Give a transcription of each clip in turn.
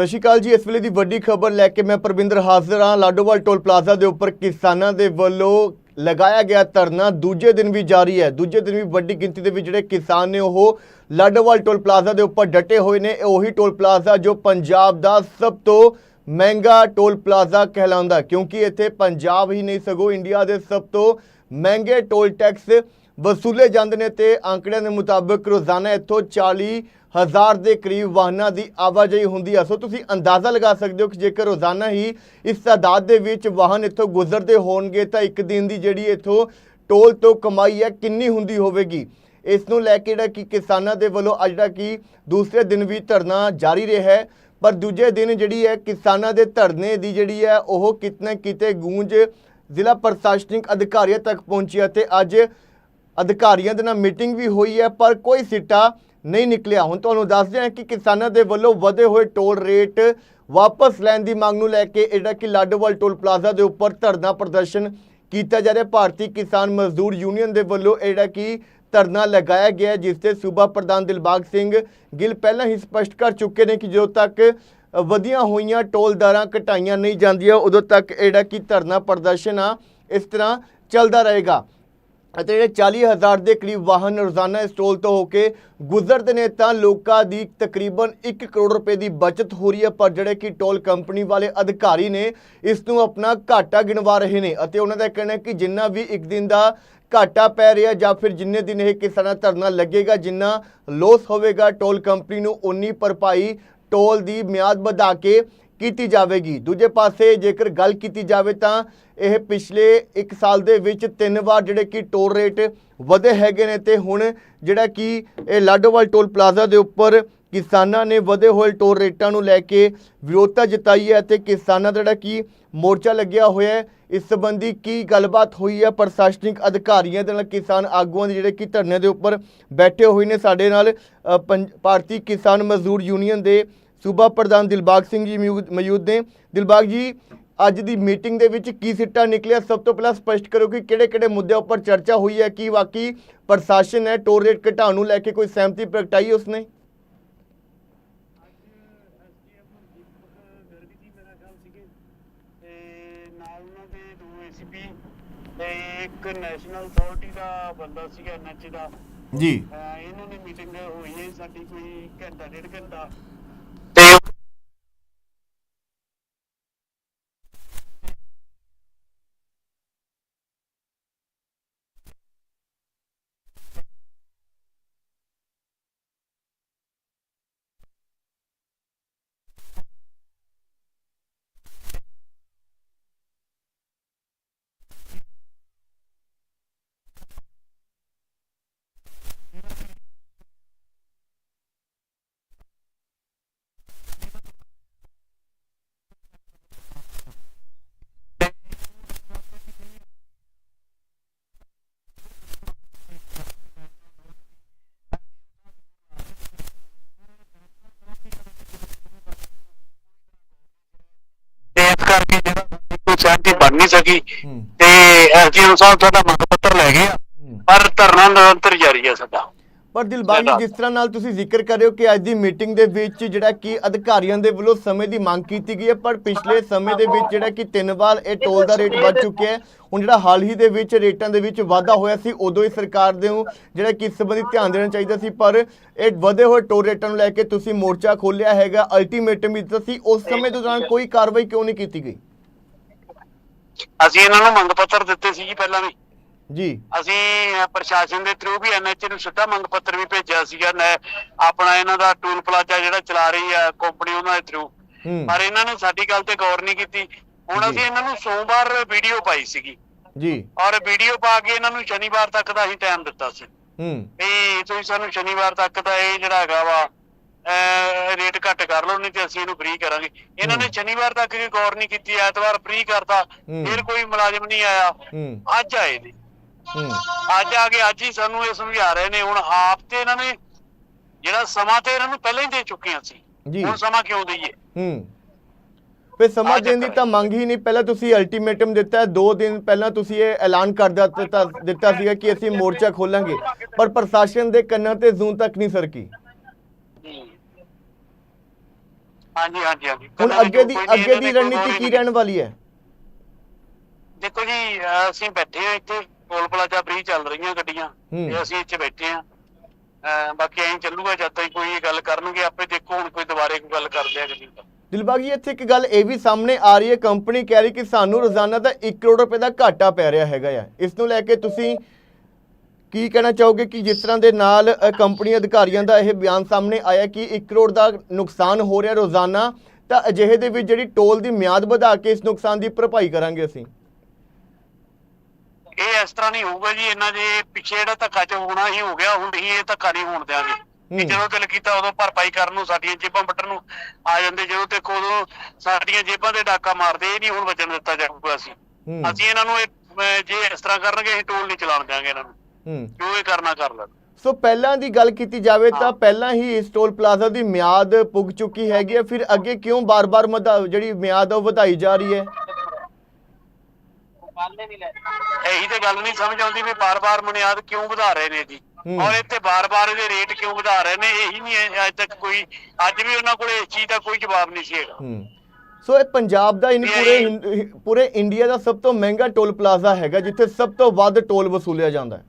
ਸਤਿ ਸ਼੍ਰੀ ਅਕਾਲ ਜੀ, ਇਸ ਵੇਲੇ ਦੀ ਵੱਡੀ ਖਬਰ ਲੈ ਕੇ ਮੈਂ ਪਰਵਿੰਦਰ ਹਾਜ਼ਰ ਹਾਂ। ਲਾਡੋਵਾਲ ਟੋਲ ਪਲਾਜ਼ਾ ਦੇ ਉੱਪਰ ਕਿਸਾਨਾਂ ਦੇ ਵੱਲੋਂ ਲਗਾਇਆ ਗਿਆ ਧਰਨਾ। ਦੂਜੇ ਦਿਨ ਵੀ ਜਾਰੀ ਹੈ। ਦੂਜੇ ਦਿਨ ਵੀ ਵੱਡੀ ਗਿਣਤੀ ਦੇ ਵਿੱਚ ਜਿਹੜੇ ਕਿਸਾਨ ਨੇ, ਉਹ ਲਾਡੋਵਾਲ ਟੋਲ ਪਲਾਜ਼ਾ ਦੇ ਉੱਪਰ ਡਟੇ ਹੋਏ ਨੇ। ਇਹ ਉਹੀ ਟੋਲ ਪਲਾਜ਼ਾ ਜੋ ਪੰਜਾਬ ਦਾ ਸਭ ਤੋਂ ਮਹਿੰਗਾ ਟੋਲ ਪਲਾਜ਼ਾ ਕਹਿਲਾਉਂਦਾ ਕਿਉਂਕਿ ਇੱਥੇ ਪੰਜਾਬ ਹੀ ਨਹੀਂ, ਸਗੋਂ ਇੰਡੀਆ ਦੇ ਸਭ ਤੋਂ ਮਹਿੰਗੇ ਟੋਲ ਟੈਕਸ ਵਸੂਲੇ ਜਾਂਦੇ ਨੇ ਤੇ ਅੰਕੜਿਆਂ ਦੇ ਮੁਤਾਬਕ ਰੋਜ਼ਾਨਾ ਇੱਥੋਂ 40 ਹਜ਼ਾਰ ਦੇ ਕਰੀਬ ਵਾਹਨਾਂ ਦੀ ਆਵਾਜਾਈ ਹੁੰਦੀ ਹੈ ਸੋ ਤੁਸੀਂ ਅੰਦਾਜ਼ਾ ਲਗਾ ਸਕਦੇ ਹੋ ਕਿ ਜੇਕਰ ਰੋਜ਼ਾਨਾ ਹੀ ਇਸ ਤਾਦਾਦ ਦੇ ਵਿੱਚ ਵਾਹਨ ਇੱਥੋਂ ਗੁਜ਼ਰਦੇ ਹੋਣਗੇ, ਤਾਂ ਇੱਕ ਦਿਨ ਦੀ ਜਿਹੜੀ ਇੱਥੋਂ ਟੋਲ ਤੋਂ ਕਮਾਈ ਹੈ ਕਿੰਨੀ ਹੁੰਦੀ ਹੋਵੇਗੀ? ਇਸ ਨੂੰ ਲੈ ਕੇ ਜਿਹੜਾ ਕਿ ਕਿਸਾਨਾਂ ਦੇ ਵੱਲੋਂ ਅੱਜ ਜਿਹੜਾ ਕਿ ਦੂਸਰੇ ਦਿਨ ਵੀ ਧਰਨਾ ਜਾਰੀ ਰਿਹਾ ਹੈ। ਪਰ ਦੂਜੇ ਦਿਨ ਜਿਹੜੀ ਹੈ ਕਿਸਾਨਾਂ ਦੇ ਧਰਨੇ ਦੀ ਜਿਹੜੀ ਹੈ, ਉਹ ਕਿਤਨੇ ਕਿਤੇ ਗੂੰਜ ਜ਼ਿਲ੍ਹਾ ਪ੍ਰਸ਼ਾਸਨਿਕ ਅਧਿਕਾਰੀਆਂ ਤੱਕ ਪਹੁੰਚੀ ਅਤੇ ਅੱਜ ਅਧਿਕਾਰੀਆਂ ਦੇ ਨਾਲ ਮੀਟਿੰਗ ਵੀ ਹੋਈ ਹੈ, ਪਰ ਕੋਈ ਸਿੱਟਾ ਨਹੀਂ ਨਿਕਲਿਆ। ਹੁਣ ਤੁਹਾਨੂੰ ਦੱਸਦੇ ਹਾਂ ਕਿ ਕਿਸਾਨਾਂ ਦੇ ਵੱਲੋਂ ਵਧੇ ਹੋਏ ਟੋਲ ਰੇਟ ਵਾਪਸ ਲੈਣ ਦੀ ਮੰਗ ਨੂੰ ਲੈ ਕੇ ਜਿਹੜਾ ਕਿ ਲਾਡੋਵਾਲ ਟੋਲ ਪਲਾਜ਼ਾ ਦੇ ਉੱਪਰ ਧਰਨਾ ਪ੍ਰਦਰਸ਼ਨ ਕੀਤਾ ਜਾ ਰਿਹਾ। ਭਾਰਤੀ ਕਿਸਾਨ ਮਜ਼ਦੂਰ ਯੂਨੀਅਨ ਦੇ ਵੱਲੋਂ ਜਿਹੜਾ ਕਿ ਧਰਨਾ ਲਗਾਇਆ ਗਿਆ, ਜਿਸ ਤੇ ਸੂਬਾ ਪ੍ਰਧਾਨ ਦਿਲਬਾਗ ਸਿੰਘ ਗਿੱਲ ਪਹਿਲਾਂ ਹੀ ਸਪਸ਼ਟ ਕਰ ਚੁੱਕੇ ਨੇ ਕਿ ਜਦੋਂ ਤੱਕ ਵਧੀਆਂ ਹੋਈਆਂ ਟੋਲ ਦਰਾਂ ਘਟਾਈਆਂ ਨਹੀਂ ਜਾਂਦੀਆਂ, ਉਦੋਂ ਤੱਕ ਜਿਹੜਾ ਕਿ ਧਰਨਾ ਪ੍ਰਦਰਸ਼ਨ ਆ ਇਸ ਤਰ੍ਹਾਂ ਚੱਲਦਾ ਰਹੇਗਾ। ਅਤੇ ਜਿਹੜੇ 40000 ਦੇ ਕਰੀਬ ਵਾਹਨ ਰੋਜ਼ਾਨਾ ਇਸ ਟੋਲ ਤੋਂ ਹੋ ਕੇ ਗੁਜ਼ਰਦੇ ਨੇ, ਤਾਂ ਲੋਕਾਂ ਦੀ ਤਕਰੀਬਨ 1 ਕਰੋੜ ਰੁਪਏ ਦੀ ਬਚਤ ਹੋ ਰਹੀ ਹੈ। ਪਰ ਜਿਹੜੇ ਕਿ ਟੋਲ ਕੰਪਨੀ ਵਾਲੇ ਅਧਿਕਾਰੀ ਨੇ, ਇਸ ਨੂੰ ਆਪਣਾ ਘਾਟਾ ਗਿਣਵਾ ਰਹੇ ਨੇ ਅਤੇ ਉਹਨਾਂ ਦਾ ਕਹਿਣਾ ਹੈ ਕਿ ਜਿੰਨਾ ਵੀ ਇੱਕ ਦਿਨ ਦਾ ਘਾਟਾ ਪੈ ਰਿਹਾ ਜਾਂ ਫਿਰ ਜਿੰਨੇ ਦਿਨ ਇਹ ਕਿਸਾਨਾਂ ਧਰਨਾ ਲੱਗੇਗਾ, ਜਿੰਨਾ ਲੋਸ ਹੋਵੇਗਾ, ਟੋਲ ਕੰਪਨੀ ਨੂੰ ਉਨੀ ਭਰਪਾਈ ਟੋਲ ਦੀ ਮਿਆਦ ਵਧਾ ਕੇ ਕੀਤੀ ਜਾਵੇਗੀ। ਦੂਜੇ ਪਾਸੇ ਜੇਕਰ ਗੱਲ ਕੀਤੀ ਜਾਵੇ ਤਾਂ ਇਹ ਪਿਛਲੇ 1 ਸਾਲ ਦੇ ਵਿੱਚ ਤਿੰਨ ਵਾਰ ਜਿਹੜੇ ਕਿ ਟੋਲ ਰੇਟ ਵਧੇ ਹੈਗੇ ਨੇ ਤੇ ਹੁਣ ਜਿਹੜਾ ਕਿ ਇਹ ਲਾਡੋਵਾਲ ਟੋਲ ਪਲਾਜ਼ਾ ਦੇ ਉੱਪਰ ਕਿਸਾਨਾਂ ਨੇ ਵਧੇ ਹੋਏ ਟੋਲ ਰੇਟਾਂ ਨੂੰ ਲੈ ਕੇ ਵਿਰੋਧਤਾ ਜਤਾਈ ਹੈ ਤੇ ਕਿਸਾਨਾਂ ਦਾ ਜਿਹੜਾ ਕਿ ਮੋਰਚਾ ਲੱਗਿਆ ਹੋਇਆ ਹੈ ਇਸ ਸੰਬੰਧੀ ਕੀ ਗੱਲਬਾਤ ਹੋਈ ਹੈ? ਪ੍ਰਸ਼ਾਸਨਿਕ ਅਧਿਕਾਰੀਆਂ ਦੇ ਨਾਲ ਕਿਸਾਨ ਆਗੂਆਂ ਦੇ ਜਿਹੜੇ ਕਿ ਧਰਨੇ ਦੇ ਉੱਪਰ ਬੈਠੇ ਹੋਏ ਨੇ ਸਾਡੇ ਨਾਲ ਅ, ਭਾਰਤੀ ਕਿਸਾਨ ਮਜ਼ਦੂਰ ਯੂਨੀਅਨ ਦੇ ਸੂਬਾ ਪ੍ਰਧਾਨ ਦਿਲਬਾਗ ਸਿੰਘ ਜੀ ਮੌਜੂਦ- ਨੇ। ਦਿਲਬਾਗ ਜੀ ਅੱਜ ਦੀ ਮੀਟਿੰਗ ਦੇ ਵਿੱਚ ਕੀ ਸਿੱਟਾ ਨਿਕਲਿਆ? ਸਭ ਤੋਂ ਪਹਿਲਾਂ ਸਪਸ਼ਟ ਕਰੋ ਕਿ ਕਿਹੜੇ-ਕਿਹੜੇ ਮੁੱਦਿਆਂ ਉੱਪਰ ਚਰਚਾ ਹੋਈ ਹੈ ਕੀ ਵਾਕਈ ਪ੍ਰਸ਼ਾਸਨ ਹੈ ਟੋਲ ਰੇਟ ਘਟਾਉਣ ਨੂੰ ਲੈ ਕੇ ਕੋਈ ਸਹਿਮਤੀ ਪ੍ਰਗਟਾਈ ਉਸਨੇ? ਇੱਕ ਨੈਸ਼ਨਲ ਅਥਾਰਟੀ ਦਾ ਬੰਦਾ ਸੀਗਾ ਐਨਐਚ ਦਾ। ਜੀ। ਇਹਨਾਂ ਨੇ ਮੀਟਿੰਗ ਹੋਈ ਹੈ ਸਾਡੀ ਕੋਈ ਘੰਟਾ ਡੇਢ ਘੰਟਾ ਤੇ ਤੇ ਇਸ ਕਰਕੇ ਜਿਹੜਾ ਸਾਡੀ ਕੋਈ ਸਹਿਮਤੀ ਬਣ ਨਹੀਂ ਸਕੀ। ਤੇ ਐਸਡੀਐਮ ਸਾਹਿਬ ਸਾਡਾ ਮੰਗ ਪੱਤਰ ਲੈ ਗਏ ਆ। ਪਰ ਧਰਨਾ ਨਿਰੰਤਰ ਜਾਰੀ ਹੈ ਸਾਡਾ। ਪਰ ਦਿਲਬਾਗ ਜੀ ਜਿਸ ਤਰ੍ਹਾਂ ਨਾਲ ਤੁਸੀਂ ਜ਼ਿਕਰ ਕਰ ਰਹੇ ਹੋ ਕਿ ਅੱਜ ਦੀ ਮੀਟਿੰਗ ਦੇ ਵਿੱਚ ਜਿਹੜਾ ਕਿ ਅਧਿਕਾਰੀਆਂ ਦੇ ਵੱਲੋਂ ਸਮੇਂ ਦੀ ਮੰਗ ਕੀਤੀ ਗਈ ਹੈ ਪਰ ਪਿਛਲੇ ਸਮੇਂ ਦੇ ਵਿੱਚ ਜਿਹੜਾ ਕਿ ਤਿੰਨ ਵਾਰ ਇਹ ਟੋਲ ਦਾ ਰੇਟ ਵੱਧ ਚੁੱਕਿਆ ਹੈ। ਹੁਣ ਜਿਹੜਾ ਹਾਲ ਹੀ ਦੇ ਵਿੱਚ ਰੇਟਾਂ ਦੇ ਵਿੱਚ ਵਾਧਾ ਹੋਇਆ ਸੀ ਉਦੋਂ ਹੀ ਸਰਕਾਰ ਦੇ ਨੂੰ ਜਿਹੜਾ ਕਿ ਇਸ ਸੰਬੰਧੀ ਧਿਆਨ ਦੇਣਾ ਚਾਹੀਦਾ ਸੀ। ਪਰ ਇਹ ਵਧੇ ਹੋਏ ਟੋਲ ਰੇਟਾਂ ਨੂੰ ਲੈ ਕੇ ਤੁਸੀਂ ਮੋਰਚਾ ਖੋਲ੍ਹਿਆ ਹੈਗਾ। ਅਲਟੀਮੇਟਮ ਵੀ ਦਿੱਤਾ ਸੀ। ਉਸ ਸਮੇਂ ਦੌਰਾਨ ਕੋਈ ਕਾਰਵਾਈ ਕਿਉਂ ਨਹੀਂ ਕੀਤੀ ਗਈ? ਅਸੀਂ ਇਹਨਾਂ ਨੂੰ ਮੰਗ ਪੱਤਰ ਦਿੱਤੇ ਸੀ ਜੀ ਪਹਿਲਾਂ ਵੀ। ਜੀ। ਅਸੀਂ ਪ੍ਰਸ਼ਾਸਨ ਦੇ ਥਰੂ ਵੀ ਐਨਐਚ ਨੂੰ ਸਿੱਧਾ ਮੰਗ ਪੱਤਰ ਵੀ ਭੇਜਿਆ ਸੀਗਾ। ਨੈ- ਆਪਣਾ ਇਹਨਾਂ ਦਾ ਟੂਲ ਪਲਾਜ਼ਾ ਜਿਹੜਾ ਚਲਾ ਰਹੀ ਆ ਕੰਪਨੀ ਉਹਨਾਂ ਦੇ ਥਰੂ ਹੂੰ। ਪਰ ਇਹਨਾਂ ਨੇ ਸਾਡੀ ਗੱਲ ਤੇ ਗੌਰ ਨਹੀਂ ਕੀਤੀ। ਹੁਣ। ਅਸੀਂ ਇਹਨਾਂ ਨੂੰ ਸੋਮਵਾਰ ਵੀਡੀਓ ਪਾਈ ਸੀਗੀ। ਜੀ। ਔਰ ਵੀਡੀਓ ਪਾ ਕੇ ਇਹਨਾਂ ਨੂੰ ਸ਼ਨੀਵਾਰ ਤੱਕ ਦਾ ਅਸੀਂ ਟਾਈਮ ਦਿੱਤਾ ਸੀ। ਹੂੰ। ਵੀ ਤੁਸੀਂ ਸਾਨੂੰ ਸ਼ਨੀਵਾਰ ਤੱਕ ਦਾ ਇਹ ਜਿਹੜਾ ਹੈਗਾ ਵਾ ਰੇਟ ਘੱਟ ਕਰ ਲਓ ਨਹੀਂ ਤੇ ਅਸੀਂ ਇਹਨੂੰ ਫ੍ਰੀ ਕਰਾਂਗੇ। ਇਹਨਾਂ ਨੇ। ਸ਼ਨੀਵਾਰ ਤੱਕ ਵੀ ਗੌਰ ਨਹੀਂ ਕੀਤੀ ਐਤਵਾਰ ਫ੍ਰੀ ਕਰਤਾ। ਫਿਰ ਕੋਈ ਮੁਲਾਜ਼ਮ ਨਹੀਂ ਆਇਆ। ਅੱਜ ਆਏ ਨੇ। ਅੱਜ ਆ ਕੇ ਅੱਜ ਹੀ ਸਾਨੂੰ ਇਹ ਸਮਝਾ ਰਹੇ ਨੇ। ਹੁਣ ਆਪ ਤੇ ਇਹਨਾਂ ਨੇ ਜਿਹੜਾ ਸਮਾਂ ਤੇ ਇਹਨਾਂ ਨੂੰ ਪਹਿਲਾਂ ਹੀ ਦੇ ਚੁੱਕੇ ਹਾਂ ਸੀ ਜੀ। ਹੁਣ ਸਮਾਂ ਕਿਉਂ ਦਈਏ? ਹੂੰ। ਸਮਾਂ ਦੇਣ ਦੀ ਤਾਂ ਮੰਗ ਹੀ ਨਹੀਂ। ਪਹਿਲਾਂ ਤੁਸੀਂ ਅਲਟੀਮੇਟਮ ਦਿੱਤਾ ਹੈ 2 ਦਿਨ ਪਹਿਲਾਂ ਤੁਸੀਂ ਇਹ ਐਲਾਨ ਕਰ ਦਿੱਤਾ ਦਿੱਤਾ ਸੀਗਾ ਕਿ ਅਸੀਂ ਮੋਰਚਾ ਖੋਲਾਂਗੇ। ਪਰ ਪ੍ਰਸ਼ਾਸਨ ਦੇ ਕੰਨਾਂ ਤੇ ਜ਼ੂਨ ਤੱਕ ਨਹੀਂ ਸਰਕੀ। ਹਾਂਜੀ ਹਾਂਜੀ ਹਾਂਜੀ। ਹੁਣ ਅੱਗੇ ਦੀ ਅੱਗੇ ਦੀ ਰਣਨੀਤੀ ਕੀ। ਰਹਿਣ ਵਾਲੀ ਹੈ? ਦੇਖੋ ਜੀ ਅਸੀਂ ਬੈਠੇ ਆ ਇੱਥੇ ਟੋਲ ਪਲਾਜ਼ਾ ਫ੍ਰੀ ਚੱਲ ਰਹੀਆਂ ਗੱਡੀਆਂ। ਤੇ ਅਸੀਂ ਇੱਥੇ ਬੈਠੇ ਆ ਬਾਕੀ ਐਂ ਚੱਲੂਗਾ ਜਦ ਤੱਕ ਕੋਈ ਇਹ ਗੱਲ ਕਰਨਗੇ ਆਪੇ ਦੇਖੋ ਹੁਣ ਕੋਈ ਦੁਬਾਰੇ ਕੋਈ ਗੱਲ ਕਰਦੇ ਆ ਕਿ ਦਿਲਬਾਗ ਜੀ ਇੱਥੇ ਇੱਕ ਗੱਲ ਇਹ ਵੀ ਸਾਹਮਣੇ ਆ ਰਹੀ ਹੈ। ਕੰਪਨੀ ਕਹਿ ਰਹੀ ਕਿ ਸਾਨੂੰ ਰੋਜ਼ਾਨਾ ਦਾ 1 ਕਰੋੜ ਰੁਪਏ ਦਾ ਘਾਟਾ ਪੈ ਰਿਹਾ ਹੈਗਾ ਆ। ਇਸ ਨੂੰ ਲੈ ਕੇ ਤੁਸੀਂ ਕੀ ਕਹਿਣਾ ਚਾਹੋਗੇ ਕਿ ਜਿਸ ਤਰ੍ਹਾਂ ਦੇ ਨਾਲ ਕੰਪਨੀ ਅਧਿਕਾਰੀਆਂ ਦਾ ਇਹ ਬਿਆਨ ਸਾਹਮਣੇ ਆਇਆ ਕਿ 1 ਕਰੋੜ ਦਾ ਨੁਕਸਾਨ ਹੋ ਰਿਹਾ ਰੋਜ਼ਾਨਾ ਤਾਂ ਅਜਿਹੇ ਦੇ ਵਿੱਚ ਜਿਹੜੀ ਟੋਲ ਦੀ ਮਿਆਦ ਵਧਾ ਕੇ ਇਸ ਨੁਕਸਾਨ ਦੀ ਭਰਪਾਈ ਕਰਾਂਗੇ ਅਸੀਂ? ਇਹ ਇਸ ਤਰ੍ਹਾਂ ਨਹੀਂ ਹੋਊਗਾ ਜੀ ਇਹਨਾਂ ਦੇ ਪਿੱਛੇ ਜਿਹੜਾ ਧੱਕਾ ਚ ਹੋਣਾ ਹੀ ਹੋ ਗਿਆ ਹੁਣ ਹੀ ਇਹ ਧੱਕਾ ਨਹੀਂ ਹੋਣ ਦਿਆਂਗੇ। ਕਿ ਜਦੋਂ ਦਿਲ ਕੀਤਾ ਉਦੋਂ ਭਰਪਾਈ ਕਰਨ ਨੂੰ ਸਾਡੀਆਂ ਜੇਬਾਂ ਵੱਟਣ ਨੂੰ ਆ ਜਾਂਦੇ ਜਦੋਂ ਦੇਖੋ ਉਦੋਂ ਸਾਡੀਆਂ ਜੇਬਾਂ ਤੇ ਡਾਕਾ ਮਾਰਦੇ ਇਹ ਨਹੀਂ ਹੁਣ ਬਚਣ ਦਿੱਤਾ ਜਾਊਗਾ ਅਸੀਂ। ਅਸੀਂ ਇਹਨਾਂ ਨੂੰ ਜੇ ਇਸ ਤਰ੍ਹਾਂ ਕਰਨਗੇ ਅਸੀਂ ਟੋਲ ਨਹੀਂ ਚਲਾਉਣ ਦਿਆਂਗੇ ਇਹਨਾਂ ਨੂੰ। ਹੂੰ। ਜੋ ਇਹ ਕਰਨਾ ਕਰ ਲੈਣ ਸੋ ਪਹਿਲਾਂ ਦੀ ਗੱਲ ਕੀਤੀ ਜਾਵੇ ਤਾਂ। ਪਹਿਲਾਂ ਹੀ ਇਸ ਟੋਲ ਪਲਾਜ਼ਾ ਦੀ ਮਿਆਦ ਪੁੱਗ ਚੁੱਕੀ ਹੈਗੀ ਹੈ। ਫਿਰ ਅੱਗੇ ਕਿਉਂ ਬਾਰ-ਬਾਰ ਜਿਹੜੀ ਮਿਆਦ ਉਹ ਵਧਾਈ ਜਾ ਰਹੀ ਹੈ? ਇਹੀ ਤੇ ਗੱਲ ਨਹੀਂ ਸਮਝ ਆਉਂਦੀ ਵੀ ਬਾਰ-ਬਾਰ ਬੁਨਿਆਦ ਕਿਉਂ ਵਧਾ ਰਹੇ ਨੇ ਜੀ। ਔਰ ਇੱਥੇ ਬਾਰ-ਬਾਰ ਇਹਦੇ ਰੇਟ ਕਿਉਂ ਵਧਾ ਰਹੇ ਨੇ? ਇਹੀ ਨਹੀਂ ਹੈ ਅੱਜ ਤੱਕ ਕੋਈ ਅੱਜ ਵੀ ਉਹਨਾਂ ਕੋਲੇ ਇਸ ਚੀਜ਼ ਦਾ ਕੋਈ ਜਵਾਬ ਨਹੀਂ ਸੀ ਹੈਗਾ। ਸੋ ਇਹ ਪੰਜਾਬ ਦਾ ਇਨ ਇਹ- ਪੂਰੇ ਪੂਰੇ ਇੰਡੀਆ ਦਾ ਸਭ ਤੋਂ ਮਹਿੰਗਾ ਟੋਲ ਪਲਾਜ਼ਾ ਹੈਗਾ ਜਿੱਥੇ ਸਭ ਤੋਂ ਵੱਧ ਟੋਲ ਵਸੂਲਿਆ ਜਾਂਦਾ ਹੈ।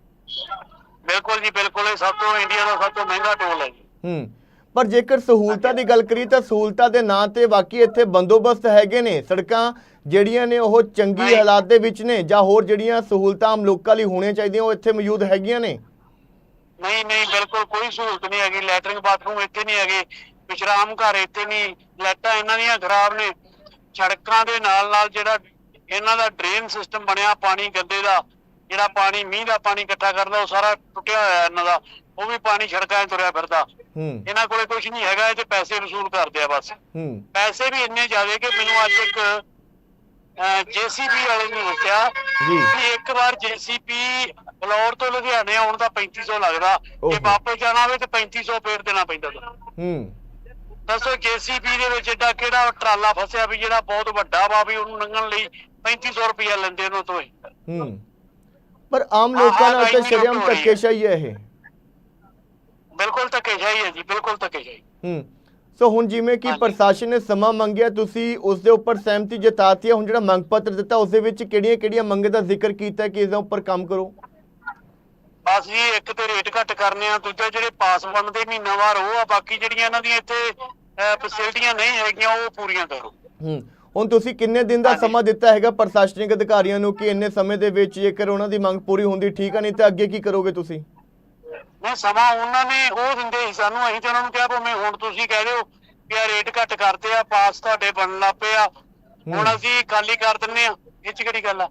ਬਿਲਕੁਲ ਜੀ ਬਿਲਕੁਲ ਇਹ ਸਭ ਤੋਂ ਇੰਡੀਆ ਦਾ ਸਭ ਤੋਂ ਮਹਿੰਗਾ ਟੋਲ ਹੈ ਜੀ। ਹੂੰ ਪਰ ਜੇਕਰ ਸਹੂਲਤਾਂ ਦੀ ਗੱਲ ਕਰੀ ਤਾਂ ਸਹੂਲਤਾਂ ਦੇ ਨਾਂ ਤੇ ਬਾਕੀ ਇੱਥੇ ਬੰਦੋਬਸਤ ਹੈਗੇ ਨੇ। ਸੜਕਾਂ ਜਿਹੜੀਆਂ ਨੇ ਉਹ ਚੰਗੀ। ਹਾਲਾਤ ਦੇ ਵਿੱਚ ਨੇ ਜਾਂ ਹੋਰ ਜਿਹੜੀਆਂ ਸਹੂਲਤਾਂ ਆਮ ਲੋਕਾਂ ਲਈ ਹੋਣੀਆਂ ਚਾਹੀਦੀਆਂ ਉਹ ਇੱਥੇ ਮੌਜੂਦ ਹੈਗੀਆਂ ਨੇ? ਨਹੀਂ ਨਹੀਂ ਬਿਲਕੁਲ ਕੋਈ ਸਹੂਲਤ ਨਹੀਂ ਹੈਗੀ। ਲੈਟਰਿੰਗ ਬਾਥਰੂਮ ਇੱਥੇ ਨਹੀਂ ਹੈਗੇ। ਵਿਸ਼ਰਾਮ ਘਰ ਇੱਥੇ ਨਹੀਂ। ਲਾਈਟਾਂ ਇਹਨਾਂ ਦੀਆਂ ਖਰਾਬ ਨੇ। ਸੜਕਾਂ ਦੇ ਨਾਲ ਨਾਲ ਜਿਹੜਾ ਇਹਨਾਂ ਦਾ ਡਰੇਨ ਸਿਸਟਮ ਬਣਿਆ ਪਾਣੀ ਗੰਦੇ ਦਾ ਜਿਹੜਾ ਪਾਣੀ ਮੀਂਹ ਦਾ ਪਾਣੀ ਇਕੱਠਾ ਕਰਦਾ ਉਹ ਸਾਰਾ ਟੁੱਟਿਆ ਹੋਇਆ ਇਹਨਾਂ ਦਾ ਉਹ ਵੀ ਪਾਣੀ ਸੜਕਾਂ 'ਤੇ ਤੁਰਿਆ ਫਿਰਦਾ ਹੂੰ ਇਹਨਾਂ ਕੋਲੇ ਕੁਝ ਨਹੀਂ ਹੈਗਾ ਇਹ ਤੇ ਪੈਸੇ ਵਸੂਲ ਕਰਦੇ ਆ ਬਸ ਹੂੰ ਪੈਸੇ ਵੀ ਇੰਨੇ ਜ਼ਿਆਦੇ ਕਿ ਮੈਨੂੰ ਅੱਜ ਇੱਕ ਜੀਸੀਬੀ ਵਾਲੇ ਨੇ ਦੱਸਿਆ ਜੀ। ਕਿ ਇੱਕ ਵਾਰ ਜੀਸੀਬੀ ਬਲੌਰ ਤੋਂ ਲੁਧਿਆਣੇ ਆਉਣ ਦਾ 3500 ਲੱਗਦਾ। ਜੇ ਵਾਪਸ ਜਾਣਾ ਹੋਵੇ ਤੇ 3500 ਫੇਰ ਦੇਣਾ ਪੈਂਦਾ। ਹੂੰ ਦੱਸੋ ਜੀਸੀਬੀ ਦੇ ਵਿੱਚ ਏਡਾ ਕਿਹੜਾ ਟਰਾਲਾ ਫਸਿਆ ਵੀ ਜਿਹੜਾ ਬਹੁਤ ਵੱਡਾ ਵਾ ਵੀ ਉਹਨੂੰ ਲੰਘਣ ਲਈ 3500 ਰੁਪਇਆ ਲੈਂਦੇ ਉਹਨਾਂ ਤੋਂ ਹੀ। ਪਰ ਆਮ ਲੋਕਾਂ ਨਾਲ ਤਾਂ ਸ਼ਰਮ। ਧੱਕੇਸ਼ਾਹੀ ਹੈ ਇਹ। ਬਿਲਕੁਲ ਧੱਕੇਸ਼ਾਹੀ ਹੈ ਜੀ ਬਿਲਕੁਲ ਧੱਕੇਸ਼ਾਹੀ। ਹੂੰ। ਸੋ ਹੁਣ ਜਿਵੇਂ ਕਿ। ਪ੍ਰਸ਼ਾਸਨ ਨੇ ਸਮਾਂ ਮੰਗਿਆ ਤੁਸੀਂ ਉਸ ਦੇ ਉੱਪਰ ਸਹਿਮਤੀ ਜਤਾਤੀ ਹੈ। ਹੁਣ ਜਿਹੜਾ ਮੰਗ ਪੱਤਰ ਦਿੱਤਾ ਉਸ ਦੇ ਵਿੱਚ ਕਿਹੜੀਆਂ-ਕਿਹੜੀਆਂ ਮੰਗਾਂ ਦਾ ਜ਼ਿਕਰ ਕੀਤਾ ਕਿ ਇਸ ਦੇ ਉੱਪਰ ਕੰਮ ਕਰੋ? ਬਸ ਜੀ ਇੱਕ ਤੇ ਰੇਟ ਘੱਟ ਕਰਨੇ ਆ ਦੂਜਾ ਜਿਹੜੇ ਪਾਸ ਬਣਦੇ ਮਹੀਨਾਵਾਰ ਉਹ ਆ ਬਾਕੀ ਜਿਹੜੀਆਂ ਇਹਨਾਂ ਦੀਆਂ ਇੱਥੇ ਫੈਸਿਲਿਟੀਆਂ ਨਹੀਂ ਹੈਗੀਆਂ ਉਹ ਪੂਰੀਆਂ ਕਰੋ। ਹੂੰ। ਹੁਣ ਤੁਸੀਂ ਕਿੰਨੇ ਦਿਨ ਦਾ। ਸਮਾਂ ਦਿੱਤਾ ਹੈਗਾ ਪ੍ਰਸ਼ਾਸਨਿਕ ਅਧਿਕਾਰੀਆਂ ਨੂੰ ਕਿ ਇੰਨੇ ਸਮੇਂ ਦੇ ਵਿੱਚ ਜੇਕਰ ਉਹਨਾਂ ਦੀ ਮੰਗ ਪੂਰੀ ਹੁੰਦੀ ਠੀਕ ਆ ਨਹੀਂ ਤਾਂ ਅੱਗੇ ਕੀ ਕਰੋਗੇ ਤੁਸੀਂ? ਮੈਂ ਸਮਾਂ ਉਹਨਾਂ ਨੇ ਉਹ ਦਿੰਦੇ ਸੀ ਸਾਨੂੰ ਅਸੀਂ ਤੇ ਉਹਨਾਂ ਨੂੰ ਕਿਹਾ ਭਾਵੇਂ ਹੁਣ ਤੁਸੀਂ ਕਹਿ ਦਿਓ ਕਿ ਆ ਰੇਟ ਘੱਟ ਕਰਤੇ ਆ ਪਾਸ ਤੁਹਾਡੇ ਬਣਨ ਲੱਗ ਪਏ ਆ। ਹੁਣ ਹੂੰ। ਅਸੀਂ ਖਾਲੀ ਕਰ ਦਿੰਨੇ ਆ ਇਹ ਚ ਕਿਹੜੀ ਗੱਲ ਆ?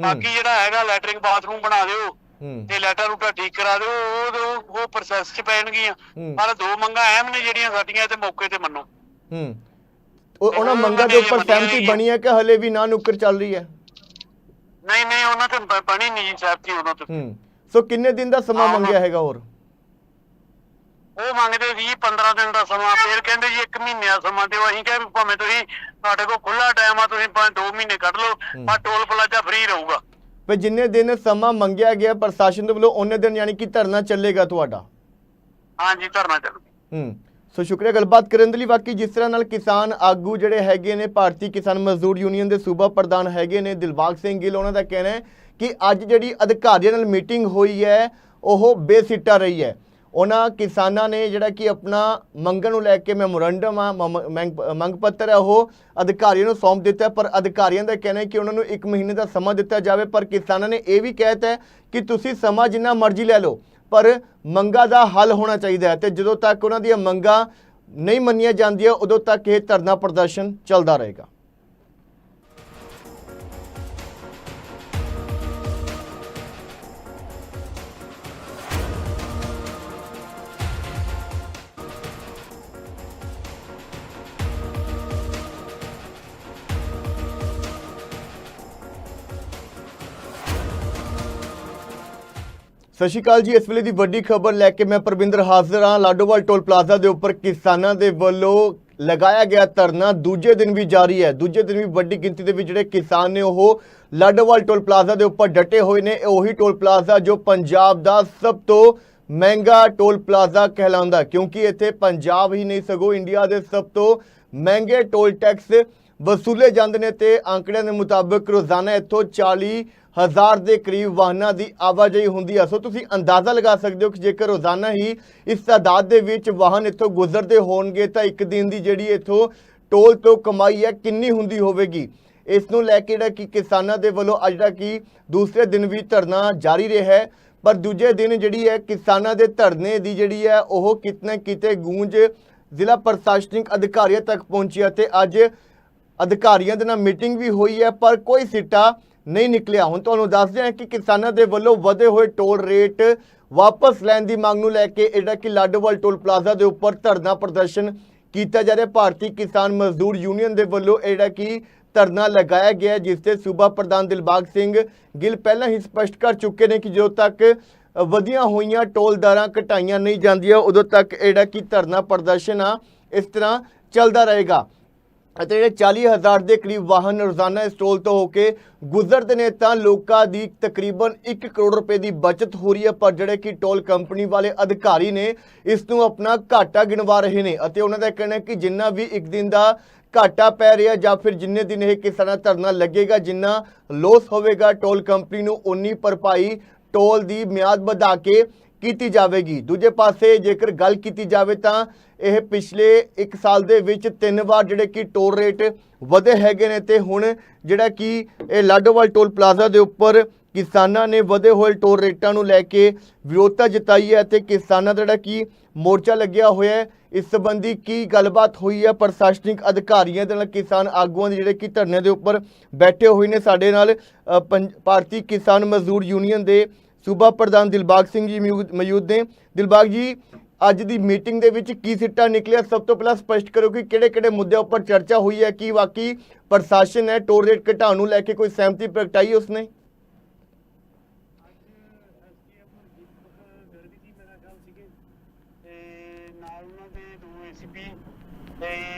ਬਾਕੀ ਜਿਹੜਾ ਹੈਗਾ ਲੈਟਰਿੰਗ ਬਾਥਰੂਮ ਬਣਾ ਦਿਓ ਹੂੰ। ਤੇ ਲੈਟਰ ਰੂਟਾ ਠੀਕ ਕਰਾ ਦਿਓ ਉਹ ਉਹ- ਪ੍ਰੋਸੈਸ ਚ ਪੈਣਗੀਆਂ। ਹੂੰ। ਪਰ ਦੋ ਮੰਗਾਂ ਅਹਿਮ ਨੇ ਜਿਹੜੀਆਂ ਸਾਡੀਆਂ ਤੇ ਮੌਕੇ ਤੇ ਮੰਨੋ। ਹੂੰ। ਉਹ- ਉਹਨਾਂ ਉਹ ਮੰਗਾਂ ਦੇ ਉੱਪਰ ਸਹਿਮਤੀ ਬਣੀ ਹੈ ਕਿ ਹਲੇ ਵੀ ਨਾ ਨੁੱਕਰ ਚੱਲ ਰਹੀ ਹੈ? ਨਹੀਂ ਨਹੀਂ ਉਹਨਾਂ ਤੇ ਬਣੀ ਨਹੀਂ ਜੀ ਸਾਹਿਬਤੀ ਉਹਨਾਂ ਤੋਂ ਹੂੰ। ਸੋ ਕਿੰਨੇ ਦਿਨ ਦਾ ਸਮਾਂ ਮੰਗਿਆ ਹੈਗਾ ਹੋਰ? ਉਹ ਮੰਗਦੇ ਸੀ 15 ਦਿਨ ਦਾ ਸਮਾਂ ਫਿਰ ਕਹਿੰਦੇ ਜੀ 1 ਮਹੀਨੇ ਦਾ ਸਮਾਂ ਦਿਓ। ਅਸੀਂ ਕਿਹਾ ਵੀ ਭਾਵੇਂ ਤੁਸੀਂ ਤੁਹਾਡੇ ਕੋਲ ਖੁੱਲਾ ਟਾਈਮ ਆ ਤੁਸੀਂ ਭਾਵੇਂ 2 ਮਹੀਨੇ ਕੱਢ ਲਓ। ਪਰ ਟੋਲ ਪਲਾਜ਼ਾ ਫ੍ਰੀ ਰਹੂਗਾ। ਵੀ ਜਿੰਨੇ ਦਿਨ ਸਮਾਂ ਮੰਗਿਆ ਗਿਆ ਪ੍ਰਸ਼ਾਸਨ ਦੇ ਵੱਲੋਂ ਉਹਨੇ ਦਿਨ ਯਾਨੀ ਕਿ ਧਰਨਾ ਚੱਲੇਗਾ ਤੁਹਾਡਾ? ਹਾਂਜੀ ਧਰਨਾ ਚੱਲੂ ਹੂੰ। ਸੋ ਸ਼ੁਕਰੀਆ, ਗੱਲਬਾਤ ਕਰਨ ਦੇ ਲਈ ਬਾਕੀ ਜਿਸ ਤਰ੍ਹਾਂ ਨਾਲ ਕਿਸਾਨ ਆਗੂ ਜਿਹੜੇ ਹੈਗੇ ਨੇ, ਭਾਰਤੀ ਕਿਸਾਨ ਮਜ਼ਦੂਰ ਯੂਨੀਅਨ ਦੇ ਸੂਬਾ ਪ੍ਰਧਾਨ ਹੈਗੇ ਨੇ, ਦਿਲਬਾਗ ਸਿੰਘ ਗਿੱਲ, ਉਹਨਾਂ ਦਾ ਕਹਿਣਾ ਹੈ ਕਿ ਅੱਜ ਜਿਹੜੀ ਅਧਿਕਾਰੀਆਂ ਨਾਲ ਮੀਟਿੰਗ ਹੋਈ ਹੈ, ਉਹ ਬੇਸਿੱਟਾ ਰਹੀ ਹੈ। ਉਹਨਾਂ ਕਿਸਾਨਾਂ ਨੇ ਜਿਹੜਾ ਕਿ ਆਪਣਾ ਮੰਗਾਂ ਨੂੰ ਲੈ ਕੇ ਮੈਮੋਰੰਡਮ ਆ, ਮਮ- ਮੰਗ ਪੱਤਰ ਹੈ ਉਹ ਅਧਿਕਾਰੀਆਂ ਨੂੰ ਸੌਂਪ ਦਿੱਤਾ ਪਰ ਅਧਿਕਾਰੀਆਂ ਦਾ ਕਹਿਣਾ ਹੈ ਕਿ ਉਹਨਾਂ ਨੂੰ 1 ਮਹੀਨੇ ਦਾ ਸਮਾਂ ਦਿੱਤਾ ਜਾਵੇ। ਪਰ ਕਿਸਾਨਾਂ ਨੇ ਇਹ ਵੀ ਕਹਿਤਾ ਹੈ ਕਿ ਤੁਸੀਂ ਸਮਾਂ ਜਿੰਨਾ ਮਰਜ਼ੀ ਲੈ ਲਓ ਪਰ ਮੰਗਾਂ ਦਾ ਹੱਲ ਹੋਣਾ ਚਾਹੀਦਾ ਹੈ ਤੇ ਜਦੋਂ ਤੱਕ ਉਹਨਾਂ ਦੀਆਂ ਮੰਗਾਂ ਨਹੀਂ ਮੰਨੀਆਂ ਜਾਂਦੀਆਂ, ਉਦੋਂ ਤੱਕ ਇਹ ਧਰਨਾ ਪ੍ਰਦਰਸ਼ਨ ਚੱਲਦਾ ਰਹੇਗਾ। ਸਤਿ ਸ਼੍ਰੀ ਅਕਾਲ ਜੀ, ਇਸ ਵੇਲੇ ਦੀ ਵੱਡੀ ਖਬਰ ਲੈ ਕੇ ਮੈਂ ਪਰਵਿੰਦਰ ਹਾਜ਼ਰ ਹਾਂ। ਲਾਡੋਵਾਲ ਟੋਲ ਪਲਾਜ਼ਾ ਦੇ ਉੱਪਰ ਕਿਸਾਨਾਂ ਦੇ ਵੱਲੋਂ ਲਗਾਇਆ ਗਿਆ ਧਰਨਾ। ਦੂਜੇ ਦਿਨ ਵੀ ਜਾਰੀ ਹੈ। ਦੂਜੇ ਦਿਨ ਵੀ ਵੱਡੀ ਗਿਣਤੀ ਦੇ ਵਿੱਚ ਜਿਹੜੇ ਕਿਸਾਨ ਨੇ, ਉਹ ਲਾਡੋਵਾਲ ਟੋਲ ਪਲਾਜ਼ਾ ਦੇ ਉੱਪਰ ਡਟੇ ਹੋਏ ਨੇ। ਇਹ ਉਹੀ ਟੋਲ ਪਲਾਜ਼ਾ ਜੋ ਪੰਜਾਬ ਦਾ ਸਭ ਤੋਂ ਮਹਿੰਗਾ ਟੋਲ ਪਲਾਜ਼ਾ ਕਹਿਲਾਉਂਦਾ ਕਿਉਂਕਿ ਇੱਥੇ ਪੰਜਾਬ ਹੀ ਨਹੀਂ, ਸਗੋਂ ਇੰਡੀਆ ਦੇ ਸਭ ਤੋਂ ਮਹਿੰਗੇ ਟੋਲ ਟੈਕਸ ਵਸੂਲੇ ਜਾਂਦੇ ਨੇ ਤੇ ਅੰਕੜਿਆਂ ਦੇ ਮੁਤਾਬਕ ਰੋਜ਼ਾਨਾ ਇੱਥੋਂ 40 ਹਜ਼ਾਰ ਦੇ ਕਰੀਬ ਵਾਹਨਾਂ ਦੀ ਆਵਾਜਾਈ ਹੁੰਦੀ ਹੈ ਸੋ ਤੁਸੀਂ ਅੰਦਾਜ਼ਾ ਲਗਾ ਸਕਦੇ ਹੋ ਕਿ ਜੇਕਰ ਰੋਜ਼ਾਨਾ ਹੀ ਇਸ ਤਾਦਾਦ ਦੇ ਵਿੱਚ ਵਾਹਨ ਇੱਥੋਂ ਗੁਜ਼ਰਦੇ ਹੋਣਗੇ, ਤਾਂ ਇੱਕ ਦਿਨ ਦੀ ਜਿਹੜੀ ਇੱਥੋਂ ਟੋਲ ਤੋਂ ਕਮਾਈ ਹੈ ਕਿੰਨੀ ਹੁੰਦੀ ਹੋਵੇਗੀ? ਇਸ ਨੂੰ ਲੈ ਕੇ ਜਿਹੜਾ ਕਿ ਕਿਸਾਨਾਂ ਦੇ ਵੱਲੋਂ ਅੱਜ ਜਿਹੜਾ ਕਿ ਦੂਸਰੇ ਦਿਨ ਵੀ ਧਰਨਾ ਜਾਰੀ ਰਿਹਾ ਹੈ। ਪਰ ਦੂਜੇ ਦਿਨ ਜਿਹੜੀ ਹੈ ਕਿਸਾਨਾਂ ਦੇ ਧਰਨੇ ਦੀ ਜਿਹੜੀ ਹੈ ਉਹ ਕਿਤਨੇ ਕਿਤੇ ਗੂੰਜ ਜ਼ਿਲ੍ਹਾ ਪ੍ਰਸ਼ਾਸਨਿਕ ਅਧਿਕਾਰੀਆਂ ਤੱਕ ਪਹੁੰਚੀ ਅਤੇ ਅੱਜ ਅਧਿਕਾਰੀਆਂ ਦੇ ਨਾਲ ਮੀਟਿੰਗ ਵੀ ਹੋਈ ਹੈ, ਪਰ ਕੋਈ ਸਿੱਟਾ ਨਹੀਂ ਨਿਕਲਿਆ। ਹੁਣ ਤੁਹਾਨੂੰ ਦੱਸਦੇ ਹਾਂ ਕਿ ਕਿਸਾਨਾਂ ਦੇ ਵੱਲੋਂ ਵਧੇ ਹੋਏ ਟੋਲ ਰੇਟ ਵਾਪਸ ਲੈਣ ਦੀ ਮੰਗ ਨੂੰ ਲੈ ਕੇ ਜਿਹੜਾ ਕਿ ਲਾਡੋਵਾਲ ਟੋਲ ਪਲਾਜ਼ਾ ਦੇ ਉੱਪਰ ਧਰਨਾ ਪ੍ਰਦਰਸ਼ਨ ਕੀਤਾ ਜਾ ਰਿਹਾ। ਭਾਰਤੀ ਕਿਸਾਨ ਮਜ਼ਦੂਰ ਯੂਨੀਅਨ ਦੇ ਵੱਲੋਂ ਜਿਹੜਾ ਕਿ ਧਰਨਾ ਲਗਾਇਆ ਗਿਆ, ਜਿਸ ਤੇ ਸੂਬਾ ਪ੍ਰਧਾਨ ਦਿਲਬਾਗ ਸਿੰਘ ਗਿੱਲ ਪਹਿਲਾਂ ਹੀ ਸਪਸ਼ਟ ਕਰ ਚੁੱਕੇ ਨੇ ਕਿ ਜਦੋਂ ਤੱਕ ਵਧੀਆਂ ਹੋਈਆਂ ਟੋਲ ਦਰਾਂ ਘਟਾਈਆਂ ਨਹੀਂ ਜਾਂਦੀਆਂ, ਉਦੋਂ ਤੱਕ ਜਿਹੜਾ ਕਿ ਧਰਨਾ ਪ੍ਰਦਰਸ਼ਨ ਆ ਇਸ ਤਰ੍ਹਾਂ ਚੱਲਦਾ ਰਹੇਗਾ। ਅਤੇ ਜਿਹੜੇ 40000 ਦੇ ਕਰੀਬ ਵਾਹਨ ਰੋਜ਼ਾਨਾ ਇਸ ਟੋਲ ਤੋਂ ਹੋ ਕੇ ਗੁਜ਼ਰਦੇ ਨੇ ਤਾਂ ਲੋਕਾਂ ਦੀ ਤਕਰੀਬਨ 1 ਕਰੋੜ ਰੁਪਏ ਦੀ ਬਚਤ ਹੋ ਰਹੀ ਹੈ। ਪਰ ਜਿਹੜੇ ਕਿ ਟੋਲ ਕੰਪਨੀ ਵਾਲੇ ਅਧਿਕਾਰੀ ਨੇ, ਇਸ ਨੂੰ ਆਪਣਾ ਘਾਟਾ ਗਿਣਵਾ ਰਹੇ ਨੇ ਅਤੇ ਉਹਨਾਂ ਦਾ ਕਹਿਣਾ ਹੈ ਕਿ ਜਿੰਨਾ ਵੀ ਇੱਕ ਦਿਨ ਦਾ ਘਾਟਾ ਪੈ ਰਿਹਾ ਜਾਂ ਫਿਰ ਜਿੰਨੇ ਦਿਨ ਇਹ ਕਿਸਾਨਾਂ ਧਰਨਾ ਲੱਗੇਗਾ, ਜਿੰਨਾ ਲੋਸ ਹੋਵੇਗਾ, ਟੋਲ ਕੰਪਨੀ ਨੂੰ ਉਨੀ ਭਰਪਾਈ ਟੋਲ ਦੀ ਮਿਆਦ ਵਧਾ ਕੇ ਕੀਤੀ ਜਾਵੇਗੀ। ਦੂਜੇ ਪਾਸੇ ਜੇਕਰ ਗੱਲ ਕੀਤੀ ਜਾਵੇ ਤਾਂ ਇਹ ਪਿਛਲੇ 1 ਸਾਲ ਦੇ ਵਿੱਚ ਤਿੰਨ ਵਾਰ ਜਿਹੜੇ ਕਿ ਟੋਲ ਰੇਟ ਵਧੇ ਹੈਗੇ ਨੇ ਤੇ ਹੁਣ ਜਿਹੜਾ ਕਿ ਇਹ ਲਾਡੋਵਾਲ ਟੋਲ ਪਲਾਜ਼ਾ ਦੇ ਉੱਪਰ ਕਿਸਾਨਾਂ ਨੇ ਵਧੇ ਹੋਏ ਟੋਲ ਰੇਟਾਂ ਨੂੰ ਲੈ ਕੇ ਵਿਰੋਧਤਾ ਜਤਾਈ ਹੈ ਤੇ ਕਿਸਾਨਾਂ ਦਾ ਜਿਹੜਾ ਕਿ ਮੋਰਚਾ ਲੱਗਿਆ ਹੋਇਆ ਹੈ ਇਸ ਸੰਬੰਧੀ ਕੀ ਗੱਲਬਾਤ ਹੋਈ ਹੈ? ਪ੍ਰਸ਼ਾਸਨਿਕ ਅਧਿਕਾਰੀਆਂ ਦੇ ਨਾਲ ਕਿਸਾਨ ਆਗੂਆਂ ਦੇ ਜਿਹੜੇ ਕਿ ਧਰਨੇ ਦੇ ਉੱਪਰ ਬੈਠੇ ਹੋਏ ਨੇ ਸਾਡੇ ਨਾਲ ਅ, ਭਾਰਤੀ ਕਿਸਾਨ ਮਜ਼ਦੂਰ ਯੂਨੀਅਨ ਦੇ ਸੂਬਾ ਪ੍ਰਧਾਨ ਦਿਲਬਾਗ ਸਿੰਘ ਜੀ ਮੌਜੂਦ- ਨੇ। ਦਿਲਬਾਗ ਜੀ ਅੱਜ ਦੀ ਮੀਟਿੰਗ ਦੇ ਵਿੱਚ ਕੀ ਸਿੱਟਾ ਨਿਕਲਿਆ? ਸਭ ਤੋਂ ਪਹਿਲਾਂ ਸਪਸ਼ਟ ਕਰੋ ਕਿ ਕਿਹੜੇ-ਕਿਹੜੇ ਮੁੱਦਿਆਂ ਉੱਪਰ ਚਰਚਾ ਹੋਈ ਹੈ ਕੀ ਵਾਕਈ ਪ੍ਰਸ਼ਾਸਨ ਹੈ ਟੋਲ ਰੇਟ ਘਟਾਉਣ ਨੂੰ ਲੈ ਕੇ ਕੋਈ ਸਹਿਮਤੀ ਪ੍ਰਗਟਾਈ ਉਸਨੇ?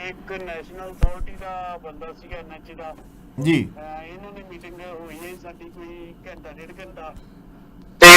ਇੱਕ ਨੈਸ਼ਨਲ ਅਥਾਰਟੀ ਦਾ ਬੰਦਾ ਸੀਗਾ ਐਨਐਚ ਦਾ। ਜੀ। ਇਹਨਾਂ ਦੀ ਮੀਟਿੰਗ ਹੋਈ ਹੈ ਸਾਡੀ ਕੋਈ ਘੰਟਾ ਡੇਢ ਘੰਟਾ ਤੇ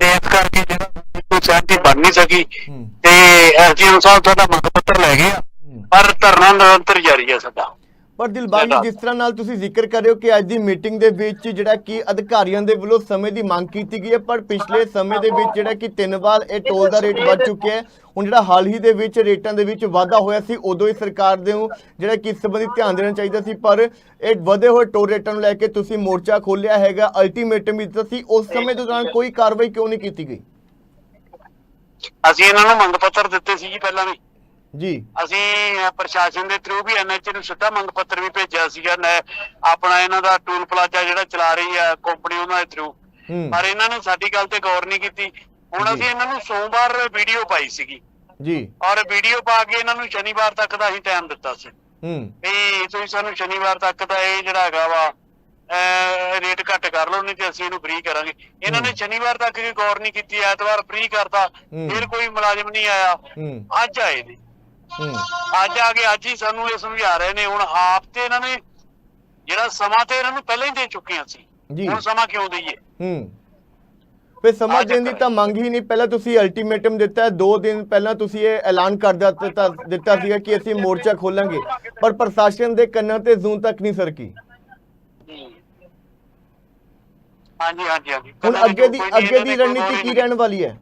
ਤੇ ਇਸ ਕਰਕੇ ਜਿਹੜਾ ਕੋਈ ਸਹਿਮਤੀ ਬਣ ਨਹੀਂ ਸਕੀ ਤੇ ਐਸਡੀਐਮ ਸਾਹਿਬ ਸਾਡਾ ਮੰਗ ਪੱਤਰ ਲੈ ਗਏ ਆ। ਪਰ ਧਰਨਾ ਨਿਰੰਤਰ ਜਾਰੀ ਹੈ ਸਾਡਾ। ਪਰ ਦਿਲਬਾਗ ਜੀ ਜਿਸ ਤਰ੍ਹਾਂ ਨਾਲ ਤੁਸੀਂ ਜ਼ਿਕਰ ਕਰ ਰਹੇ ਹੋ ਕਿ ਅੱਜ ਦੀ ਮੀਟਿੰਗ ਦੇ ਵਿੱਚ ਜਿਹੜਾ ਕਿ ਅਧਿਕਾਰੀਆਂ ਦੇ ਵੱਲੋਂ ਸਮੇਂ ਦੀ ਮੰਗ ਕੀਤੀ ਗਈ ਹੈ ਪਰ ਪਿਛਲੇ ਸਮੇਂ ਦੇ ਵਿੱਚ ਜਿਹੜਾ ਕਿ ਤਿੰਨ ਵਾਰ ਇਹ ਟੋਲ ਦਾ ਰੇਟ ਵੱਧ ਚੁੱਕਿਆ ਹੈ। ਹੁਣ ਜਿਹੜਾ ਹਾਲ ਹੀ ਦੇ ਵਿੱਚ ਰੇਟਾਂ ਦੇ ਵਿੱਚ ਵਾਧਾ ਹੋਇਆ ਸੀ ਉਦੋਂ ਹੀ ਸਰਕਾਰ ਦੇ ਨੂੰ ਜਿਹੜਾ ਕਿ ਇਸ ਸੰਬੰਧੀ ਧਿਆਨ ਦੇਣਾ ਚਾਹੀਦਾ ਸੀ। ਪਰ ਇਹ ਵਧੇ ਹੋਏ ਟੋਲ ਰੇਟਾਂ ਨੂੰ ਲੈ ਕੇ ਤੁਸੀਂ ਮੋਰਚਾ ਖੋਲ੍ਹਿਆ ਹੈਗਾ। ਅਲਟੀਮੇਟਮ ਵੀ ਦਿੱਤਾ ਸੀ। ਉਸ ਸਮੇਂ ਦੌਰਾਨ ਕੋਈ ਕਾਰਵਾਈ ਕਿਉਂ ਨਹੀਂ ਕੀਤੀ ਗਈ? ਅਸੀਂ ਇਹਨਾਂ ਨੂੰ ਮੰਗ ਪੱਤਰ ਦਿੱਤੇ ਸੀ ਜੀ ਪਹਿਲਾਂ ਵੀ। ਜੀ। ਅਸੀਂ ਅਹ, ਪ੍ਰਸ਼ਾਸਨ ਦੇ ਥਰੂ ਵੀ ਐਨਐਚ ਨੂੰ ਸਿੱਧਾ ਮੰਗ ਪੱਤਰ ਵੀ ਭੇਜਿਆ ਸੀਗਾ। ਨੈ- ਆਪਣਾ ਇਹਨਾਂ ਦਾ ਟੂਲ ਪਲਾਜ਼ਾ ਜਿਹੜਾ ਚਲਾ ਰਹੀ ਆ ਕੰਪਨੀ ਉਹਨਾਂ ਦੇ ਥਰੂ ਹੂੰ। ਪਰ ਇਹਨਾਂ ਨੇ ਸਾਡੀ ਗੱਲ ਤੇ ਗੌਰ ਨਹੀਂ ਕੀਤੀ। ਹੁਣ ਜੀ। ਅਸੀਂ ਇਹਨਾਂ ਨੂੰ ਸੋਮਵਾਰ ਵੀਡੀਓ ਪਾਈ ਸੀਗੀ। ਜੀ। ਔਰ ਵੀਡੀਓ ਪਾ ਕੇ ਇਹਨਾਂ ਨੂੰ ਸ਼ਨੀਵਾਰ ਤੱਕ ਦਾ ਅਸੀਂ ਟਾਈਮ ਦਿੱਤਾ ਸੀ। ਹੂੰ। ਵੀ ਤੁਸੀਂ ਸਾਨੂੰ ਸ਼ਨੀਵਾਰ ਤੱਕ ਦਾ ਇਹ ਜਿਹੜਾ ਹੈਗਾ ਵਾ ਰੇਟ ਘੱਟ ਕਰ ਲਓ ਨਹੀਂ ਤੇ ਅਸੀਂ ਇਹਨੂੰ ਫ੍ਰੀ ਕਰਾਂਗੇ। ਇਹਨਾਂ ਨੇ। ਸ਼ਨੀਵਾਰ ਤੱਕ ਵੀ ਗੌਰ ਨਹੀਂ ਕੀਤੀ ਐਤਵਾਰ ਫ੍ਰੀ ਕਰਤਾ। ਫਿਰ ਕੋਈ ਮੁਲਾਜ਼ਮ ਨਹੀਂ ਆਇਆ। ਅੱਜ ਆਏ ਨੇ। ਅੱਜ ਆ ਕੇ ਅੱਜ ਹੀ ਸਾਨੂੰ ਇਹ ਸਮਝਾ ਰਹੇ ਨੇ। ਹੁਣ ਆਪ ਤੇ ਇਹਨਾਂ ਨੇ ਜਿਹੜਾ ਸਮਾਂ ਤੇ ਇਹਨਾਂ ਨੂੰ ਪਹਿਲਾਂ ਹੀ ਦੇ ਚੁੱਕੇ ਹਾਂ ਸੀ ਜੀ। ਹੁਣ ਸਮਾਂ ਕਿਉਂ ਦਈਏ? ਹੂੰ। ਫਿਰ ਸਮਾਂ ਦੇਣ ਦੀ ਤਾਂ ਮੰਗ ਹੀ ਨਹੀਂ। ਪਹਿਲਾਂ ਤੁਸੀਂ ਅਲਟੀਮੇਟਮ ਦਿੱਤਾ ਹੈ 2 ਦਿਨ ਪਹਿਲਾਂ ਤੁਸੀਂ ਇਹ ਐਲਾਨ ਕਰ ਦਿੱਤਾ ਦਿੱਤਾ ਸੀਗਾ ਕਿ ਅਸੀਂ ਮੋਰਚਾ ਖੋਲਾਂਗੇ। ਪਰ ਪ੍ਰਸ਼ਾਸਨ ਦੇ ਕੰਨਾਂ ਤੇ ਜ਼ੂਨ ਤੱਕ ਨਹੀਂ ਸਰਕੀ। ਹਾਂਜੀ ਹਾਂਜੀ ਹਾਂਜੀ। ਹੁਣ ਅੱਗੇ ਦੀ ਅੱਗੇ ਦੀ ਰਣਨੀਤੀ ਕੀ ਹੀ ਰਹਿਣ ਵਾਲੀ ਹੈ?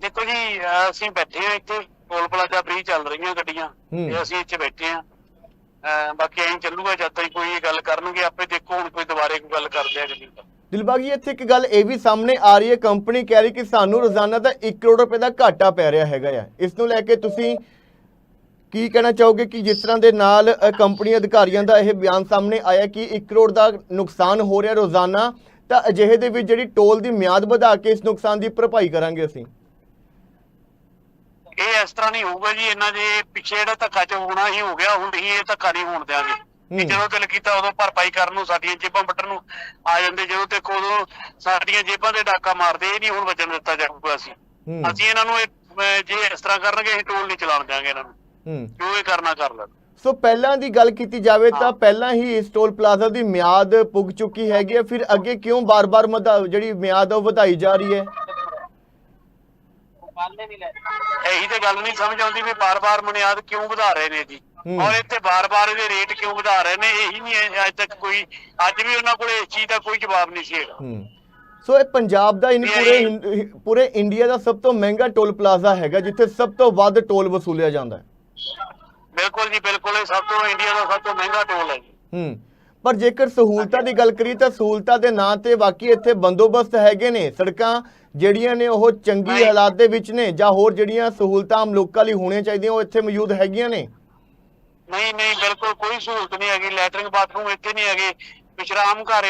ਦੇਖੋ ਜੀ ਅਸੀਂ ਬੈਠੇ ਆ ਇੱਥੇ ਟੋਲ ਪਲਾਜ਼ਾ ਫ੍ਰੀ ਚੱਲ ਰਹੀਆਂ ਗੱਡੀਆਂ ਹੂੰ। ਤੇ ਅਸੀਂ ਇੱਥੇ ਬੈਠੇ ਆ ਬਾਕੀ ਐਂ ਚੱਲੂਗਾ ਜਦ ਤੱਕ ਕੋਈ ਇਹ ਗੱਲ ਕਰਨਗੇ ਆਪੇ ਦੇਖੋ ਹੁਣ ਕੋਈ ਦੁਬਾਰੇ ਕੋਈ ਗੱਲ ਕਰਦੇ ਆ ਕਿ ਨਹੀਂ। ਦਿਲਬਾਗ ਜੀ ਇੱਥੇ ਇੱਕ ਗੱਲ ਇਹ ਵੀ ਸਾਹਮਣੇ ਆ ਰਹੀ ਹੈ ਕੰਪਨੀ ਕਹਿ ਰਹੀ ਕਿ ਸਾਨੂੰ ਰੋਜ਼ਾਨਾ ਦਾ 1 ਕਰੋੜ ਰੁਪਏ ਦਾ ਘਾਟਾ ਪੈ ਰਿਹਾ ਹੈਗਾ ਆ। ਇਸ ਨੂੰ ਲੈ ਕੇ ਤੁਸੀਂ ਕੀ ਕਹਿਣਾ ਚਾਹੋਗੇ ਕਿ ਜਿਸ ਤਰ੍ਹਾਂ ਦੇ ਨਾਲ ਕੰਪਨੀ ਅਧਿਕਾਰੀਆਂ ਦਾ ਇਹ ਬਿਆਨ ਸਾਹਮਣੇ ਆਇਆ ਕਿ 1 ਕਰੋੜ ਦਾ ਨੁਕਸਾਨ ਹੋ ਰਿਹਾ ਰੋਜ਼ਾਨਾ ਤਾਂ ਅਜਿਹੇ ਦੇ ਵਿੱਚ ਜਿਹੜੀ ਟੋਲ ਦੀ ਮਿਆਦ ਵਧਾ ਕੇ ਇਸ ਨੁਕਸਾਨ ਦੀ ਭਰਪਾਈ ਕਰਾਂਗੇ ਅਸੀਂ? ਇਹ ਇਸ ਤਰ੍ਹਾਂ ਨਹੀਂ ਹੋਊਗਾ ਜੀ ਇਹਨਾਂ ਦੇ ਪਿੱਛੇ ਜਿਹੜਾ ਧੱਕਾ ਚ ਹੋਣਾ ਹੀ ਹੋ ਗਿਆ ਹੁਣ ਅਸੀਂ ਇਹ ਧੱਕਾ ਨਹੀਂ ਹੋਣ ਦਿਆਂਗੇ। ਹੂੰ। ਕਿ ਜਦੋਂ ਦਿਲ ਕੀਤਾ ਉਦੋਂ ਭਰਪਾਈ ਕਰਨ ਨੂੰ ਸਾਡੀਆਂ ਜੇਬਾਂ ਵੱਟਣ ਨੂੰ ਆ ਜਾਂਦੇ ਜਦੋਂ ਤੇ ਉਦੋਂ ਸਾਡੀਆਂ ਜੇਬਾਂ ਤੇ ਡਾਕਾ ਮਾਰਦੇ ਇਹ ਨਹੀਂ ਹੁਣ ਵਚਨ ਦਿੱਤਾ ਜਾਊਗਾ ਅਸੀਂ। ਹੂੰ। ਅਸੀਂ ਇਹਨਾਂ ਨੂੰ ਇਹ, ਜੇ ਇਸ ਤਰ੍ਹਾਂ ਕਰਨਗੇ ਅਸੀਂ ਟੋਲ ਨਹੀਂ ਚਲਾਉਣ ਦਿਆਂਗੇ ਇਹਨਾਂ ਨੂੰ। ਹੂੰ। ਜੋ ਇਹ ਕਰਨਾ ਕਰ ਲੈਣ ਸੋ ਪਹਿਲਾਂ ਦੀ ਗੱਲ ਕੀਤੀ ਜਾਵੇ ਤਾਂ। ਪਹਿਲਾਂ ਹੀ ਇਸ ਟੋਲ ਪਲਾਜ਼ਾ ਦੀ ਮਿਆਦ ਪੁੱਗ ਚੁੱਕੀ ਹੈਗੀ ਹੈ। ਫਿਰ ਅੱਗੇ ਕਿਉਂ ਬਾਰ-ਬਾਰ ਜਿਹੜੀ ਮਿਆਦ ਆ ਉਹ ਵਧਾਈ ਜਾ ਰਹੀ ਹੈ? ਇਹੀ ਤੇ ਗੱਲ ਨਹੀਂ ਸਮਝ ਆਉਂਦੀ ਵੀ ਬਾਰ-ਬਾਰ ਬੁਨਿਆਦ ਕਿਉਂ ਵਧਾ ਰਹੇ ਨੇ ਜੀ। ਔਰ ਇੱਥੇ ਬਾਰ-ਬਾਰ ਇਹਦੇ ਰੇਟ ਕਿਉਂ ਵਧਾ ਰਹੇ ਨੇ? ਇਹੀ ਨਹੀਂ ਅੱਜ ਤੱਕ ਕੋਈ ਅੱਜ ਵੀ ਉਹਨਾਂ ਕੋਲੇ ਇਸ ਚੀਜ਼ ਦਾ ਕੋਈ ਜਵਾਬ ਨਹੀਂ ਸੀ ਹੈਗਾ। ਹੂੰ। ਸੋ ਇਹ ਪੰਜਾਬ ਦਾ ਨਹੀਂ ਪੂਰੇ ਪੂਰੇ ਇੰਡੀਆ ਦਾ ਸਭ ਤੋਂ ਮਹਿੰਗਾ ਟੋਲ ਪਲਾਜ਼ਾ ਹੈਗਾ ਜਿੱਥੇ ਸਭ ਤੋਂ ਵੱਧ ਟੋਲ ਵਸੂਲਿਆ ਜਾਂਦਾ ਹੈ। ਬਿਲਕੁਲ ਜੀ ਬਿਲਕੁਲ ਇਹ ਸਭ ਤੋਂ ਇੰਡੀਆ ਦਾ ਸਭ ਤੋਂ ਮਹਿੰਗਾ ਟੋਲ ਹੈ ਜੀ। ਹੂੰ ਪਰ ਜੇਕਰ ਸਹੂਲਤਾਂ ਦੀ ਗੱਲ ਕਰੀਏ ਤਾਂ ਸਹੂਲਤਾਂ ਦੇ ਨਾਂ ਤੇ ਬਾਕੀ ਇੱਥੇ ਬੰਦੋਬਸਤ ਹੈਗੇ ਨੇ। ਸੜਕਾਂ ਜਿਹੜੀਆਂ ਨੇ ਉਹ ਚੰਗੀ। ਹਾਲਾਤ ਦੇ ਵਿੱਚ ਨੇ ਜਾਂ ਹੋਰ ਜਿਹੜੀਆਂ ਸਹੂਲਤਾਂ ਆਮ ਲੋਕਾਂ ਲਈ ਹੋਣੀਆਂ ਚਾਹੀਦੀਆਂ ਉਹ ਇੱਥੇ ਮੌਜੂਦ ਹੈਗੀਆਂ ਨੇ? ਨਹੀਂ ਨਹੀਂ ਬਿਲਕੁਲ ਕੋਈ ਸਹੂਲਤ ਨਹੀਂ ਹੈਗੀ। ਲੈਟਰਿੰਗ ਬਾਥਰੂਮ ਇੱਥੇ ਨਹੀਂ ਹੈਗੇ। ਵਿਸ਼ਰਾਮ ਘਰ